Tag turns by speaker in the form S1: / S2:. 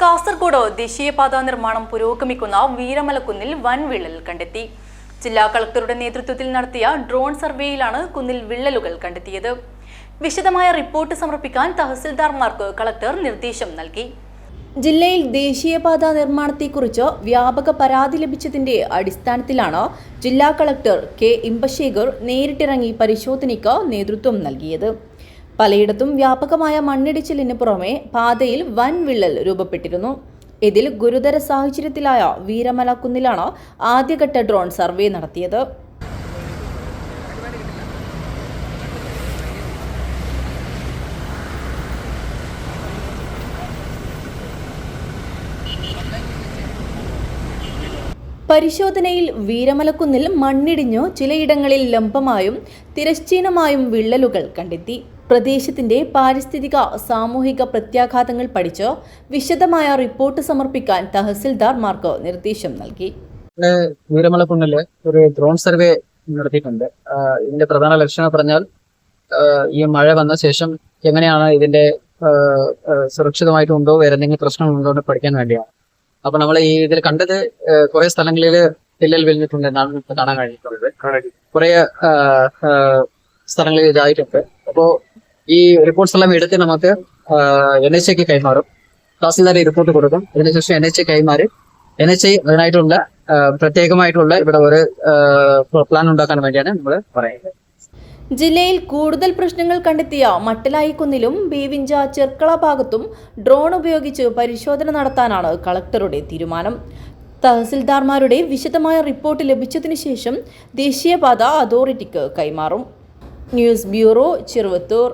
S1: കാസർഗോഡ് ദേശീയപാത നിർമ്മാണം പുരോഗമിക്കുന്ന വീരമലക്കുന്നിൽ വൻ വിള്ളൽ കണ്ടെത്തി. ജില്ലാ കളക്ടറുടെ നേതൃത്വത്തിൽ നടത്തിയ ഡ്രോൺ സർവേയിലാണ് കുന്നിൽ വിള്ളലുകൾ കണ്ടെത്തിയത്. വിശദമായ റിപ്പോർട്ട് സമർപ്പിക്കാൻ തഹസിൽദാർമാർക്ക് കളക്ടർ നിർദ്ദേശം നൽകി. ജില്ലയിൽ ദേശീയപാത നിർമ്മാണത്തെക്കുറിച്ച് വ്യാപക പരാതി ലഭിച്ചതിന്റെ അടിസ്ഥാനത്തിലാണ് ജില്ലാ കളക്ടർ കെ ഇമ്പശേഖർ നേരിട്ടിറങ്ങി പരിശോധനയ്ക്ക് നേതൃത്വം നൽകിയത്. പലയിടത്തും വ്യാപകമായ മണ്ണിടിച്ചിലിന് പുറമെ പാതയിൽ വൻ വിള്ളൽ രൂപപ്പെട്ടിരുന്നു. ഇതിൽ ഗുരുതര സാഹചര്യത്തിലായ വീരമലക്കുന്നിലാണ് ആദ്യഘട്ട ഡ്രോൺ സർവേ നടത്തിയത്. പരിശോധനയിൽ വീരമലക്കുന്നിൽ മണ്ണിടിഞ്ഞു ചിലയിടങ്ങളിൽ ലംബമായും തിരശ്ചീനമായും വിള്ളലുകൾ കണ്ടെത്തി. പ്രദേശത്തിന്റെ പാരിസ്ഥിതിക സാമൂഹിക പ്രത്യാഘാതങ്ങൾ പഠിച്ച് വിശദമായ റിപ്പോർട്ട് സമർപ്പിക്കാൻ തഹസിൽദാർമാർക്ക് നിർദ്ദേശം നൽകി.
S2: വീരമലക്കുന്നിൽ ഒരു ഡ്രോൺ സർവേ നടത്തിയിട്ടുണ്ട്. ഇതിന്റെ പ്രധാന ലക്ഷണം പറഞ്ഞാൽ ഈ മഴ വന്ന ശേഷം എങ്ങനെയാണ് ഇതിന്റെ സുരക്ഷിതമായിട്ടുണ്ടോ വേറെ എന്തെങ്കിലും പ്രശ്നങ്ങളുണ്ടോ എന്ന് പഠിക്കാൻ വേണ്ടിയാണ്. അപ്പൊ നമ്മൾ ഈ ഇതിൽ കണ്ടത് കുറെ സ്ഥലങ്ങളിൽ തെല്ലൽ വിരിഞ്ഞിട്ടുണ്ട് എന്നാണ് നമുക്ക് കാണാൻ കഴിഞ്ഞിട്ടുള്ളത്. കുറെ സ്ഥലങ്ങളിൽ ഇതായിട്ടുണ്ട്. അപ്പോ ഈ റിപ്പോർട്ട്സ് എല്ലാം എടുത്ത് നമുക്ക് എൻ എച്ച് എക്ക് കൈമാറും. തഹസിൽദാർ റിപ്പോർട്ട് കൊടുക്കും. അതിനുശേഷം എൻ എച്ച് കൈമാറി. എൻ എച്ച് ഐ അതിനായിട്ടുള്ള പ്രത്യേകമായിട്ടുള്ള ഇവിടെ ഒരു പ്ലാൻ ഉണ്ടാക്കാൻ വേണ്ടിയാണ് നമ്മൾ പറയുന്നത്.
S1: ജില്ലയിൽ കൂടുതൽ പ്രശ്നങ്ങൾ കണ്ടെത്തിയ മട്ടലായിക്കുന്നിലും ബീവിഞ്ച ചെർക്കള ഭാഗത്തും ഡ്രോൺ ഉപയോഗിച്ച് പരിശോധന നടത്താനാണ് കളക്ടറുടെ തീരുമാനം. തഹസിൽദാർമാരുടെ വിശദമായ റിപ്പോർട്ട് ലഭിച്ചതിനു ശേഷം ദേശീയപാത അതോറിറ്റിക്ക് കൈമാറും. News bureau Cheruvathur.